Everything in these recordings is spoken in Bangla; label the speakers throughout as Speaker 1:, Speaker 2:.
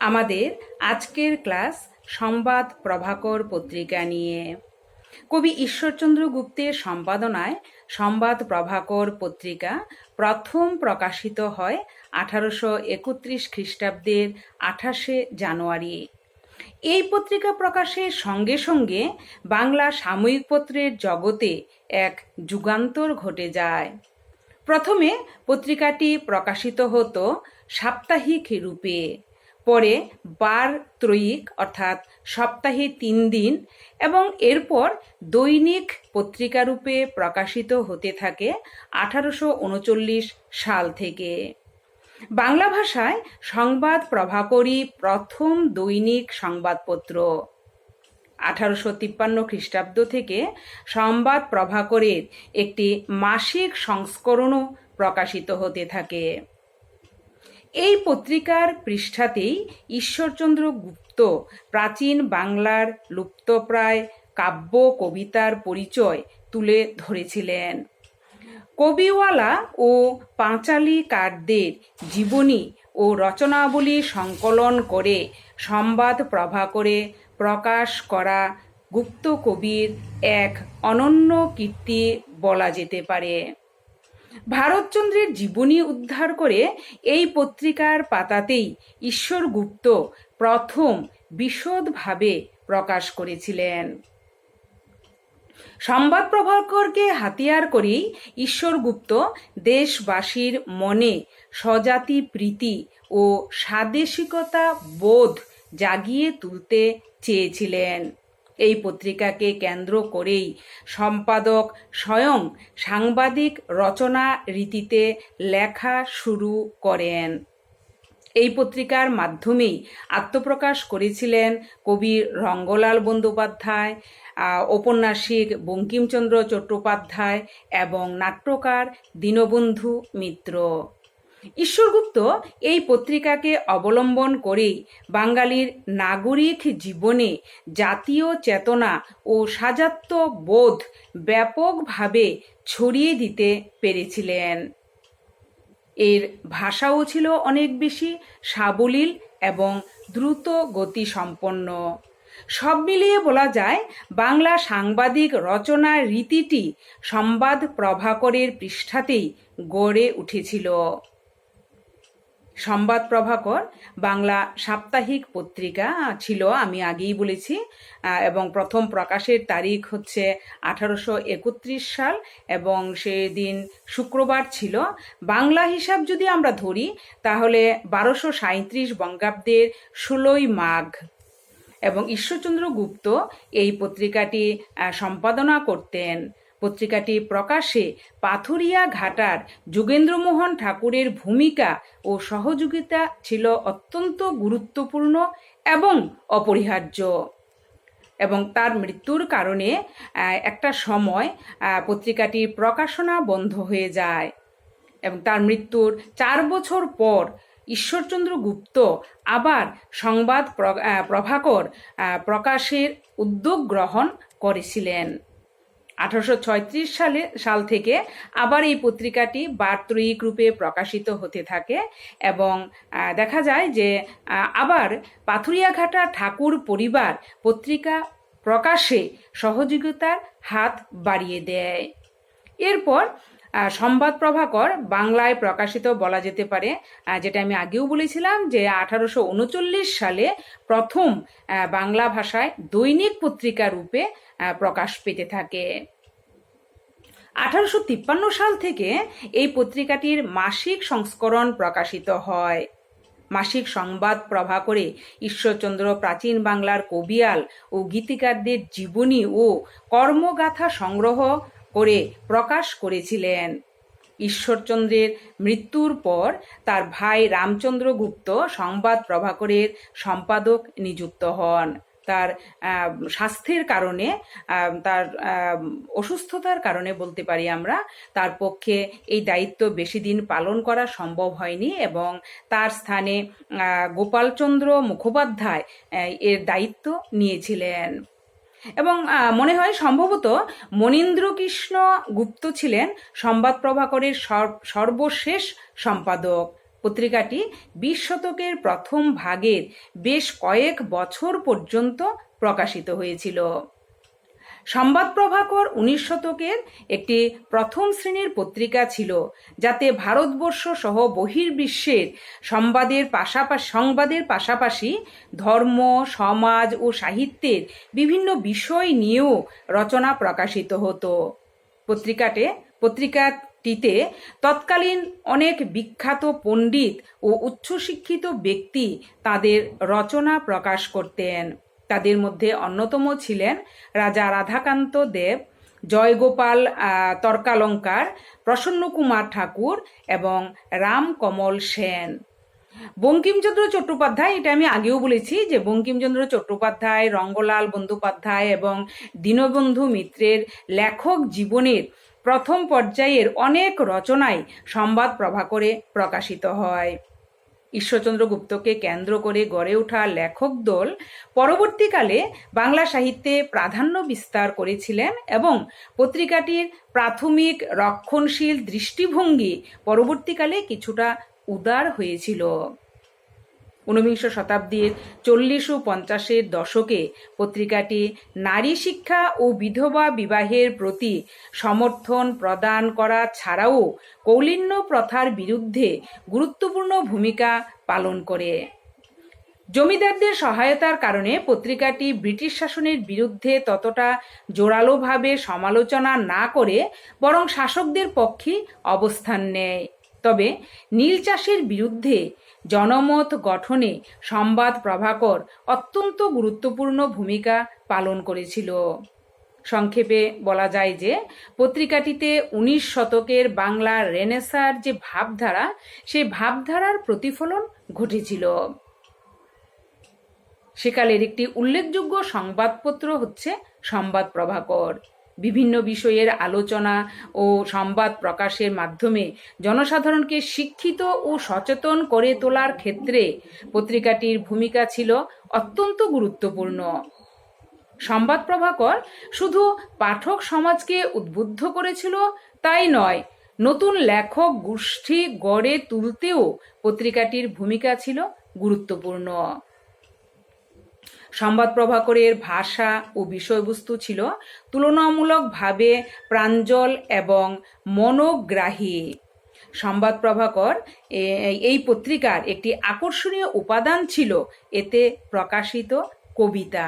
Speaker 1: আমাদের আজকের ক্লাস সংবাদ প্রভাকর পত্রিকা নিয়ে। কবি ঈশ্বরচন্দ্র গুপ্তের সম্পাদনায় সংবাদ প্রভাকর পত্রিকা প্রথম প্রকাশিত হয় আঠারোশো একত্রিশ খ্রিস্টাব্দের আঠাশে জানুয়ারি। এই পত্রিকা প্রকাশের সঙ্গে সঙ্গে বাংলা সাময়িক পত্রের জগতে এক যুগান্তর ঘটে যায়। প্রথমে পত্রিকাটি প্রকাশিত হতো সাপ্তাহিক রূপে। পরে বার ত্রয়িক, অর্থাৎ সপ্তাহে তিন দিন, এবং এরপর দৈনিক পত্রিকারূপে প্রকাশিত হতে থাকে আঠারোশো উনচল্লিশ সাল থেকে। বাংলা ভাষায় সংবাদ প্রভাকরী প্রথম দৈনিক সংবাদপত্র। আঠারোশো তিপ্পান্ন খ্রিস্টাব্দ থেকে সংবাদ প্রভাকরের একটি মাসিক সংস্করণও প্রকাশিত হতে থাকে। এই পত্রিকার পৃষ্ঠাতেই ঈশ্বরচন্দ্র গুপ্ত, প্রাচীন বাংলার লুপ্তপ্রায় কাব্য কবিতার পরিচয় তুলে ধরেছিলেন। কবিওয়ালা ও পাঁচালী কারদের জীবনী ও রচনাবলী সংকলন করে সংবাদ প্রভাকরে প্রকাশ করা গুপ্ত কবির এক অনন্য কীর্তি বলা যেতে পারে। ভারতচন্দ্রের জীবনী উদ্ধার করে এই পত্রিকার পাতাতেই ঈশ্বর গুপ্ত প্রথম বিশদভাবে প্রকাশ করেছিলেন। সংবাদ প্রভাকরকে হাতিয়ার করেই ঈশ্বরগুপ্ত দেশবাসীর মনে স্বজাতি প্রীতি ও স্বাদেশিকতা বোধ জাগিয়ে তুলতে চেয়েছিলেন। এই পত্রিকাকে কেন্দ্র করেই সম্পাদক স্বয়ং সাংবাদিক রচনা রীতিতে লেখা শুরু করেন। এই পত্রিকার মাধ্যমেই আত্মপ্রকাশ করেছিলেন কবি রঙ্গলাল বন্দ্যোপাধ্যায় ঔপন্যাসিক বঙ্কিমচন্দ্র চট্টোপাধ্যায় এবং নাট্যকার দীনবন্ধু মিত্র। ঈশ্বরগুপ্ত এই পত্রিকাকে অবলম্বন করেই বাঙালির নাগরিক জীবনে জাতীয় চেতনা ও সাজাত্য বোধ ব্যাপকভাবে ছড়িয়ে দিতে পেরেছিলেন। এর ভাষাও ছিল অনেক বেশি সাবলীল এবং দ্রুত গতি সম্পন্ন সব মিলিয়ে বলা যায়, বাংলা সাংবাদিক রচনার রীতিটি সংবাদ প্রভাকরের পৃষ্ঠাতেই গড়ে উঠেছিল। সংবাদ প্রভাকর, বাংলা সাপ্তাহিক পত্রিকা ছিল, আমি আগেই বলেছি এবং প্রথম প্রকাশের তারিখ হচ্ছে আঠারোশো একত্রিশ সাল, এবং সেদিন শুক্রবার ছিল। বাংলা হিসাব যদি আমরা ধরি, তাহলে বারোশো সাঁত্রিশ বঙ্গাব্দের ষোলোই মাঘ। এবং ঈশ্বরচন্দ্র গুপ্ত এই পত্রিকাটি সম্পাদনা করতেন। পত্রিকাটি প্রকাশে পাথুরিয়া ঘাটার যোগেন্দ্রমোহন ঠাকুরের ভূমিকা ও সহযোগিতা ছিল অত্যন্ত গুরুত্বপূর্ণ এবং অপরিহার্য। এবং তার মৃত্যুর কারণে একটা সময় পত্রিকাটির প্রকাশনা বন্ধ হয়ে যায়। এবং তার মৃত্যুর চার বছর পর ঈশ্বরচন্দ্র গুপ্ত আবার সংবাদ প্রভাকর প্রকাশের উদ্যোগ গ্রহণ করেছিলেন। আঠারোশো সালে, সাল থেকে আবার এই পত্রিকাটি বার্ত্রয়িক রূপে প্রকাশিত হতে থাকে এবং দেখা যায় যে আবার পাথুরিয়াঘাটা ঠাকুর পরিবার পত্রিকা প্রকাশে সহযোগিতার হাত বাড়িয়ে দেয়। এরপর সংবাদ প্রভাকর বাংলায় প্রকাশিত বলা যেতে পারে যেটা আমি আগেও বলেছিলাম যে আঠারোশো উনচল্লিশ সালে প্রথম বাংলা ভাষায় দৈনিক পত্রিকা রূপে প্রকাশ পেতে থাকে। আঠারোশো তিপ্পান্ন সাল থেকে এই পত্রিকাটির মাসিক সংস্করণ প্রকাশিত হয়। মাসিক সংবাদ প্রভাকরে ঈশ্বরচন্দ্র প্রাচীন বাংলার কবিয়াল ও গীতিকারদের জীবনী ও কর্মগাথা সংগ্রহ করে প্রকাশ করেছিলেন। ঈশ্বরচন্দ্রের মৃত্যুর পর তার ভাই রামচন্দ্র গুপ্ত সংবাদ প্রভাকরের সম্পাদক নিযুক্ত হন। তার স্বাস্থ্যের কারণে তার অসুস্থতার কারণে বলতে পারি আমরা, তার পক্ষে এই দায়িত্ব বেশি দিন পালন করা সম্ভব হয়নি এবং তার স্থানে গোপালচন্দ্র মুখোপাধ্যায় এর দায়িত্ব নিয়েছিলেন। এবং মনে হয় সম্ভবত মনীন্দ্রকৃষ্ণ গুপ্ত ছিলেন সংবাদ প্রভাকরের সর্বশেষ সম্পাদক। পত্রিকাটি বিশ শতকের প্রথম ভাগের বেশ কয়েক বছর পর্যন্ত প্রকাশিত হয়েছিল। সংবাদ প্রভাকর উনিশ শতকের একটি প্রথম শ্রেণির পত্রিকা ছিল, যাতে ভারতবর্ষ সহ বহির্বিশ্বের সংবাদের পাশাপাশি সংবাদের পাশাপাশি ধর্ম, সমাজ ও সাহিত্যের বিভিন্ন বিষয় নিয়েও রচনা প্রকাশিত হতো। পত্রিকাতে পত্রিকাটিতে তৎকালীন অনেক বিখ্যাত পণ্ডিত ও উচ্চশিক্ষিত ব্যক্তি তাদের রচনা প্রকাশ করতেন। তাদের মধ্যে অন্যতম ছিলেন রাজা রাধাকান্ত দেব, জয়গোপাল তর্কালঙ্কার, প্রসন্নকুমার ঠাকুর এবং রামকমল সেন। বঙ্কিমচন্দ্র চট্টোপাধ্যায়, এটা আমি আগেও বলেছি যে বঙ্কিমচন্দ্র চট্টোপাধ্যায়, রঙ্গলাল বন্দ্যোপাধ্যায় এবং দীনবন্ধু মিত্রের লেখক জীবনের প্রথম পর্যায়ের অনেক রচনাই সংবাদ প্রভাকরে প্রকাশিত হয়। ঈশ্বরচন্দ্র গুপ্তকে কেন্দ্র করে গড়ে ওঠা লেখক দল পরবর্তীকালে বাংলা সাহিত্যে প্রাধান্য বিস্তার করেছিলেন এবং পত্রিকাটির প্রাথমিক রক্ষণশীল দৃষ্টিভঙ্গি পরবর্তীকালে কিছুটা উদার হয়েছিল। ঊনবিংশ শতাব্দীর চল্লিশ ও পঞ্চাশের দশকে পত্রিকাটি নারী শিক্ষা ও বিধবা বিবাহের প্রতি সমর্থন প্রদান করা ছাড়াও কৌলিন্য প্রথার বিরুদ্ধে গুরুত্বপূর্ণ ভূমিকা পালন করে। জমিদারদের সহায়তার কারণে পত্রিকাটি ব্রিটিশ শাসনের বিরুদ্ধে ততটা জোরালোভাবে সমালোচনা না করে বরং শাসকদের পক্ষে অবস্থান নেয়। তবে নীল চাষের বিরুদ্ধে জনমত গঠনে সংবাদ প্রভাকর অত্যন্ত গুরুত্বপূর্ণ ভূমিকা পালন করেছিল। সংক্ষেপে বলা যায় যে, পত্রিকাটিতে উনিশ শতকের বাংলা রেনেসার যে ভাবধারা, সেই ভাবধারার প্রতিফলন ঘটেছিল। সেকালের একটি উল্লেখযোগ্য সংবাদপত্র হচ্ছে সংবাদ প্রভাকর। বিভিন্ন বিষয়ের আলোচনা ও সংবাদ প্রকাশের মাধ্যমে জনসাধারণকে শিক্ষিত ও সচেতন করে তোলার ক্ষেত্রে পত্রিকাটির ভূমিকা ছিল অত্যন্ত গুরুত্বপূর্ণ। সংবাদ প্রভাকর শুধু পাঠক সমাজকে উদ্বুদ্ধ করেছিল তাই নয়, নতুন লেখক গোষ্ঠী গড়ে তুলতেও পত্রিকাটির ভূমিকা ছিল গুরুত্বপূর্ণ। সংবাদ প্রভাকরের ভাষা ও বিষয়বস্তু ছিল তুলনামূলকভাবে প্রাঞ্জল এবং মনোগ্রাহী। সংবাদ প্রভাকর এই পত্রিকার একটি আকর্ষণীয় উপাদান ছিল এতে প্রকাশিত কবিতা।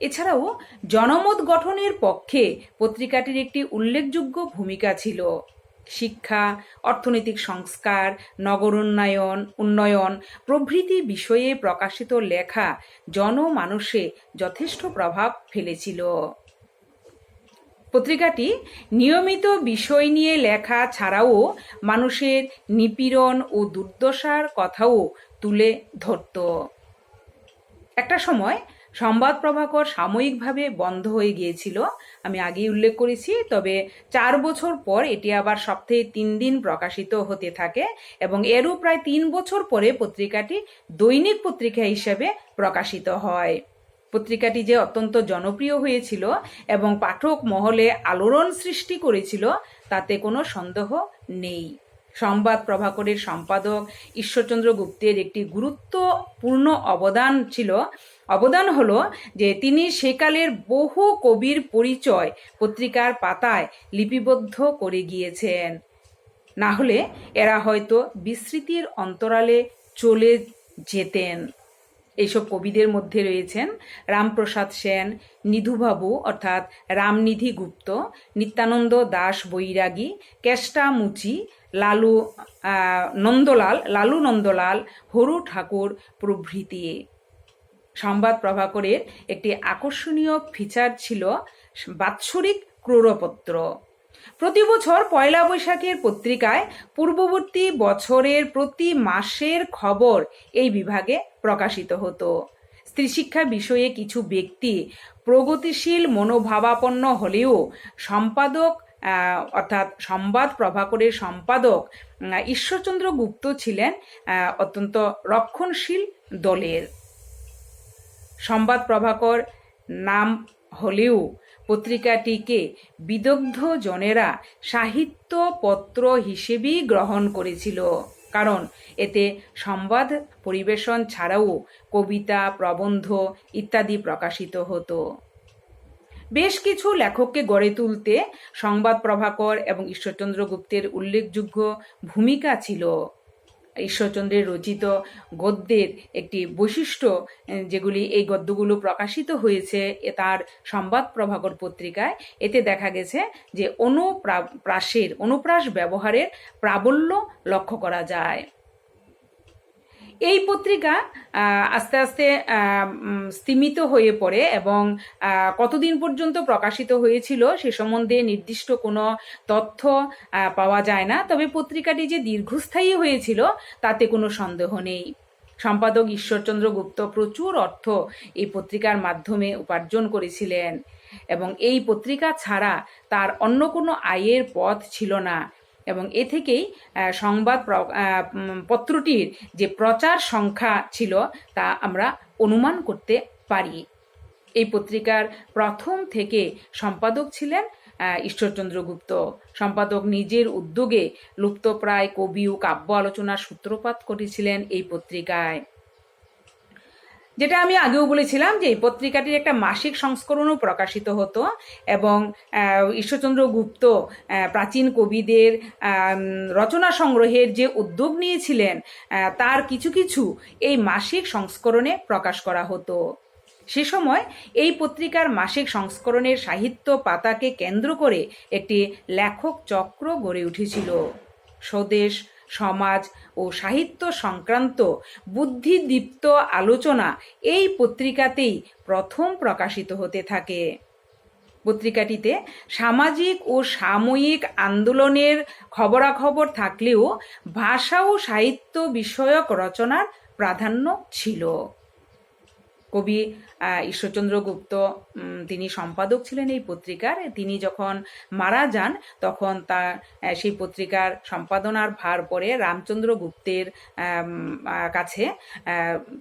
Speaker 1: এছাড়াও জনমত গঠনের পক্ষে পত্রিকাটির একটি উল্লেখযোগ্য ভূমিকা ছিল। শিক্ষা, অর্থনৈতিক সংস্কার নগর উন্নয়ন উন্নয়ন প্রভৃতি বিষয়ে প্রকাশিত লেখা জনমানসে যথেষ্ট প্রভাব ফেলেছিল। পত্রিকাটি নিয়মিত বিষয় নিয়ে লেখা ছাড়াও মানুষের নিপীড়ন ও দুর্দশার কথাও তুলে ধরত। একটা সময় সংবাদ প্রভাকর সাময়িকভাবে বন্ধ হয়ে গিয়েছিল। আমি আগেই উল্লেখ করেছি, তবে চার বছর পর এটি আবার সপ্তাহে তিন দিন প্রকাশিত হতে থাকে এবং এরও প্রায় তিন বছর পরে পত্রিকাটি দৈনিক পত্রিকা হিসেবে প্রকাশিত হয়। পত্রিকাটি যে অত্যন্ত জনপ্রিয় হয়েছিল এবং পাঠক মহলে আলোড়ন সৃষ্টি করেছিল, তাতে কোনো সন্দেহ নেই। সংবাদ প্রভাকরের সম্পাদক ঈশ্বরচন্দ্র গুপ্তের একটি গুরুত্বপূর্ণ অবদান ছিল। অবদান হলো যে তিনি সেকালের বহু কবির পরিচয় পত্রিকার পাতায় লিপিবদ্ধ করে গিয়েছেন। না হলে এরা হয়তো বিস্মৃতির অন্তরালে চলে যেতেন। এইসব কবিদের মধ্যে রয়েছেন রামপ্রসাদ সেন, নিধুবাবু অর্থাৎ রামনিধি গুপ্ত, নিত্যানন্দ দাস বৈরাগী, কেষ্টা মুচি লালু নন্দলাল লালু নন্দলাল, হরু ঠাকুর প্রভৃতি। সংবাদ প্রভাকরের একটি আকর্ষণীয় ফিচার ছিল বাৎসরিক ক্রোড়পত্র প্রতি বছর পয়লা বৈশাখের পত্রিকায় পূর্ববর্তী বছরের প্রতি মাসের খবর এই বিভাগে প্রকাশিত হতো। স্ত্রীশিক্ষা বিষয়ে কিছু ব্যক্তি প্রগতিশীল মনোভাবাপন্ন হলেও সম্পাদক অর্থাৎ সংবাদ প্রভাকরের সম্পাদক ঈশ্বরচন্দ্র গুপ্ত ছিলেন অত্যন্ত রক্ষণশীল দলের। সংবাদ প্রভাকর নাম হলেও পত্রিকাটিকে বিদগ্ধ জনেরা সাহিত্য পত্র হিসেবেই গ্রহণ করেছিল, কারণ এতে সংবাদ পরিবেশন ছাড়াও কবিতা, প্রবন্ধ ইত্যাদি প্রকাশিত হতো। বেশ কিছু লেখককে গড়ে তুলতে সংবাদ প্রভাকর এবং ঈশ্বরচন্দ্র গুপ্তের উল্লেখযোগ্য ভূমিকা ছিল। ঈশ্বরচন্দ্রের রচিত গদ্যের একটি বৈশিষ্ট্য যেগুলি এই গদ্যগুলো প্রকাশিত হয়েছে এ তার সংবাদ প্রভাকর পত্রিকায়। এতে দেখা গেছে যে অনুপ্রাসের অনুপ্রাস ব্যবহারের প্রাবল্য লক্ষ্য করা যায়। এই পত্রিকা আস্তে আস্তে স্তিমিত হয়ে পড়ে এবং কতদিন পর্যন্ত প্রকাশিত হয়েছিল সে সম্বন্ধে নির্দিষ্ট কোনো তথ্য পাওয়া যায় না। তবে পত্রিকাটি যে দীর্ঘস্থায়ী হয়েছিল, তাতে কোনো সন্দেহ নেই। সম্পাদক ঈশ্বরচন্দ্র গুপ্ত প্রচুর অর্থ এই পত্রিকার মাধ্যমে উপার্জন করেছিলেন এবং এই পত্রিকা ছাড়া তার অন্য কোনো আয়ের পথ ছিল না। এবং এ থেকেই সংবাদ পত্রটির যে প্রচার সংখ্যা ছিল তা আমরা অনুমান করতে পারি। এই পত্রিকার প্রথম থেকে সম্পাদক ছিলেন ঈশ্বরচন্দ্রগুপ্ত ঈশ্বরচন্দ্র গুপ্ত। সম্পাদক নিজের উদ্যোগে লুপ্তপ্রায় কবি ও কাব্য আলোচনার সূত্রপাত করেছিলেন এই পত্রিকায়। যেটা আমি আগেও বলেছিলাম যে এই পত্রিকাটির একটা মাসিক সংস্করণও প্রকাশিত হতো এবং ঈশ্বরচন্দ্র গুপ্ত প্রাচীন কবিদের রচনা সংগ্রহের যে উদ্যোগ নিয়েছিলেন তার কিছু কিছু এই মাসিক সংস্করণে প্রকাশ করা হতো। সে সময় এই পত্রিকার মাসিক সংস্করণের সাহিত্য পাতাকে কেন্দ্র করে একটি লেখক চক্র গড়ে উঠেছিল। স্বদেশ সমাজ ও সাহিত্য সংক্রান্ত বুদ্ধিদীপ্ত আলোচনা এই পত্রিকাতেই প্রথম প্রকাশিত হতে থাকে। পত্রিকাটিতে সামাজিক ও সাময়িক আন্দোলনের খবরাখবর থাকলেও ভাষা ও সাহিত্য বিষয়ক রচনার প্রাধান্য ছিল। কবি ঈশ্বরচন্দ্র গুপ্ত তিনি সম্পাদক ছিলেন এই পত্রিকার। তিনি যখন মারা যান, তখন তা সেই পত্রিকার সম্পাদনার ভার পরে রামচন্দ্র গুপ্তের কাছে।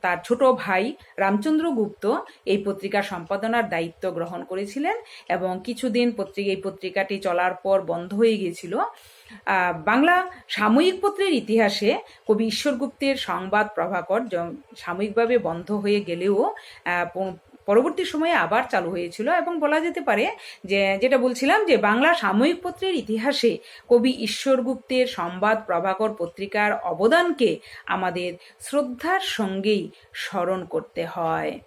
Speaker 1: তার ছোট ভাই রামচন্দ্র গুপ্ত এই পত্রিকার সম্পাদনার দায়িত্ব গ্রহণ করেছিলেন এবং কিছুদিন পত্রিকা, এই পত্রিকাটি চলার পর বন্ধ হয়ে গিয়েছিল। বাংলা সাময়িক পত্রের ইতিহাসে কবি ঈশ্বরগুপ্তের সংবাদ প্রভাকর সাময়িকভাবে বন্ধ হয়ে গেলেও পরবর্তী সময়ে আবার চালু হয়েছিল এবং বলা যেতে পারে যে, যেটা বলছিলাম যে, বাংলা সাময়িক পত্রের ইতিহাসে কবি ঈশ্বরগুপ্তের সংবাদ প্রভাকর পত্রিকার অবদানকে আমাদের শ্রদ্ধার সঙ্গেই স্মরণ করতে হয়।